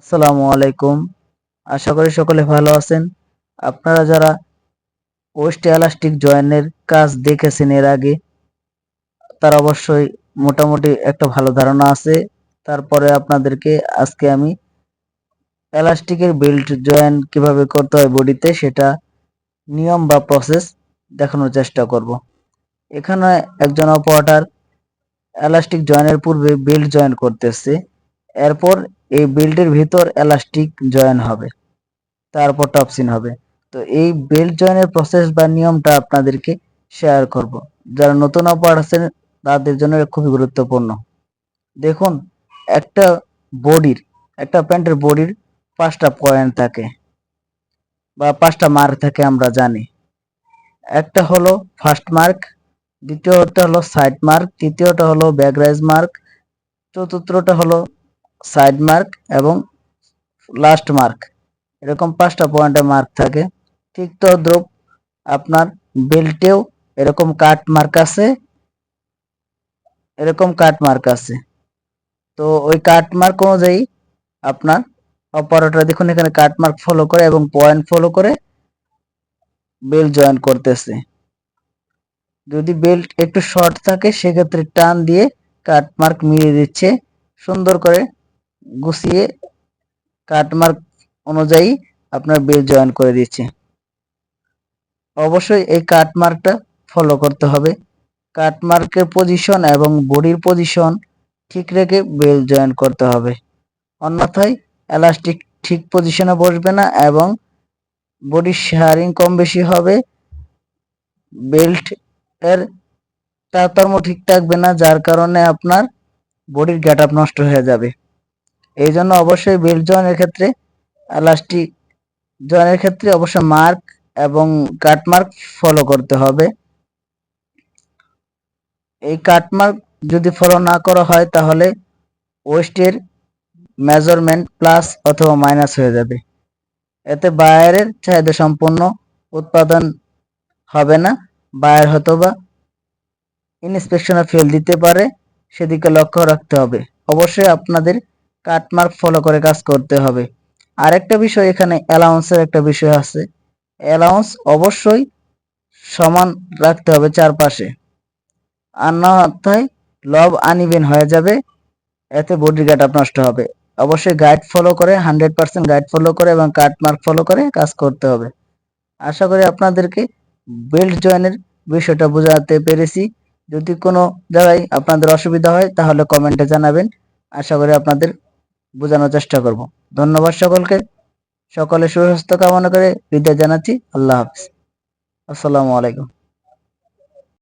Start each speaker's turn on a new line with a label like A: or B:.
A: আসসালামু আলাইকুম। আশা করি সকলে ভালো আছেন। আপনারা যারা ওয়েস্ট এলাস্টিক জয়েনের কাজ দেখেছেন এর আগে, তার অবশ্যই মোটামুটি একটা ভালো ধারণা আছে। তারপরে আপনাদেরকে আজকে আমি এলাস্টিকের বেল্ট জয়েন কীভাবে করতে হয় বডিতে সেটা নিয়ম বা প্রসেস দেখানোর চেষ্টা করব। এখানে একজন অপারেটর এলাস্টিক জয়েনের পূর্বে বেল্ট জয়েন করতেছে। এরপর এই বেল্টের ভিতর এলাস্টিক জয়েন হবে, তারপর টপসিন হবে। তো এই বেল্ট জয়েনের প্রসেস বা নিয়মটা আপনাদেরকে শেয়ার করব। যারা নতুন অপারেটর আছেন তাদের জন্য খুবই গুরুত্বপূর্ণ। দেখুন, একটা বডির একটা প্যান্টের বডির পাঁচটা পয়েন্ট থাকে, বা পাঁচটা মার্ক থাকে আমরা জানি। একটা হলো ফার্স্ট মার্ক দ্বিতীয়টা হলো সাইড মার্ক তৃতীয়টা হলো ব্যাকরাইজ মার্ক চতুর্থটা হলো সাইড মার্ক এবং লাস্ট মার্ক। এরকম পাঁচটা পয়েন্টে মার্ক থাকে। ঠিক তদ্রুপ আপনার বেল্টেও এরকম কাট মার্ক আছে। এরকম কাট মার্ক আছে। তো ওই কাট মার্ক অনুযায়ী আপনার অপারেটর দেখুন এখানে কাট মার্ক ফলো করে এবং পয়েন্ট ফলো করে বেল্ট জয়েন করতেছে। যদি বেল্ট একটু শর্ট থাকে, সেক্ষেত্রে টান দিয়ে কাট মার্ক মিলিয়ে দিচ্ছে। সুন্দর করে গুছিয়ে কাটমার্ক অনুযায়ী আপনার বিল জয়েন করে দিচ্ছে। অবশ্যই এই কাটমার্কটা ফলো করতে হবে। কাটমার্কের পজিশন এবং বডির পজিশন ঠিক রেখে বেল জয়েন করতে হবে। অন্যথায় এলাস্টিক ঠিক পজিশনে বসবে না এবং বডির শেয়ারিং কম বেশি হবে। বেল্ট এর তারতম্য ঠিক থাকবে না, যার কারণে আপনার বডির গ্যাট আপ নষ্ট হয়ে যাবে। এই জন্য অবশ্যই বেল্ট জয়েনের ক্ষেত্রে এলাস্টিক জয়েনের ক্ষেত্রে অবশ্যই মার্ক এবং কাটমার্ক ফলো করতে হবে। এই কাটমার্ক যদি ফলো না করা হয় তাহলে ওয়েস্টের মেজারমেন্ট প্লাস অথবা মাইনাস হয়ে যাবে। এতে বায়ারের চাহিদা সম্পূর্ণ উৎপাদন হবে না। বায়ার হয়তো বা ইনস্পেকশনে ফেল দিতে পারে, সেদিকে লক্ষ্য রাখতে হবে। অবশ্যই আপনাদের কাটমার্ক ফলো করে কাজ করতে হবে। আরেকটা বিষয় এখানে অ্যালাউন্সের একটা বিষয় আছে। অ্যালাউন্স অবশ্যই সমান রাখতে হবে চারপাশে। আর না অর্থায় লব আনইভেন হয়ে যাবে, এতে বডি গার্ড নষ্ট হবে। অবশ্যই গাইড ফলো করে হান্ড্রেড পার্সেন্ট গাইড ফলো করে এবং কাটমার্ক ফলো করে কাজ করতে হবে। আশা করি আপনাদেরকে বেল্ট জয়েনের বিষয়টা বোঝাতে পেরেছি। যদি কোনো জায়গায় আপনাদের অসুবিধা হয়, তাহলে কমেন্টে জানাবেন। আশা করি আপনাদের বোঝানোর চেষ্টা করব। ধন্যবাদ সকলকে। সকলে সুস্বাস্থ্য কামনা করে বিদায় জানাচ্ছি। আল্লাহ হাফিজ। আসসালামু আলাইকুম।